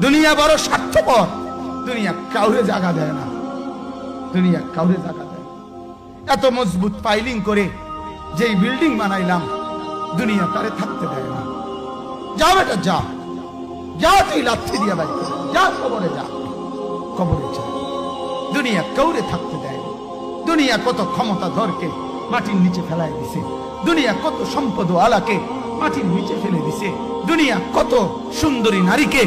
দুনিয়া বড় স্বার্থপর। দুনিয়া কাউরে জায়গা দেয় না। দুনিয়া কাউরে জায়গা দেয় এত মজবুত পাইলিং করে যেই বিল্ডিং বানাইলাম, দুনিয়া তারে থাকতে দেয় না। যা বেটা যা যা তুই লাথি দিয়া বাইক যা কবরে যা। কবরে যা। দুনিয়া কাউরে থাকতে দেয়। দুনিয়া কত ক্ষমতা ধরকে মাটির নিচে ফেলাই দিছে। দুনিয়া কত সম্পদ আলাকে মাটির নিচে ফেলে দিছে। দুনিয়া কত সুন্দরী নারীকে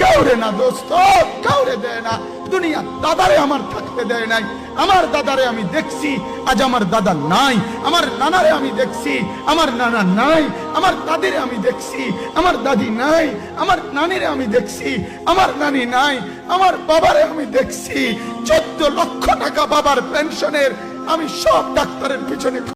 কাউরে না দোস্ত, কাউরে দেয় না। দুনিয়া দাদারে আমার থাকতে দেয় নাই। আমার দাদারে আমি দেখছি, আজ আমার দাদা নাই। আমার নানারে আমি দেখছি, আমার নানা নাই। আমার দাদিরে আমি দেখছি, আমার দাদি নাই। আমার নানিরে আমি দেখছি, আমার নানি নাই। আমার বাবারে আমি দেখছি। চোদ্দ লক্ষ টাকা বাবার পেনশনের আমি সব ডাক্তারের পিছনে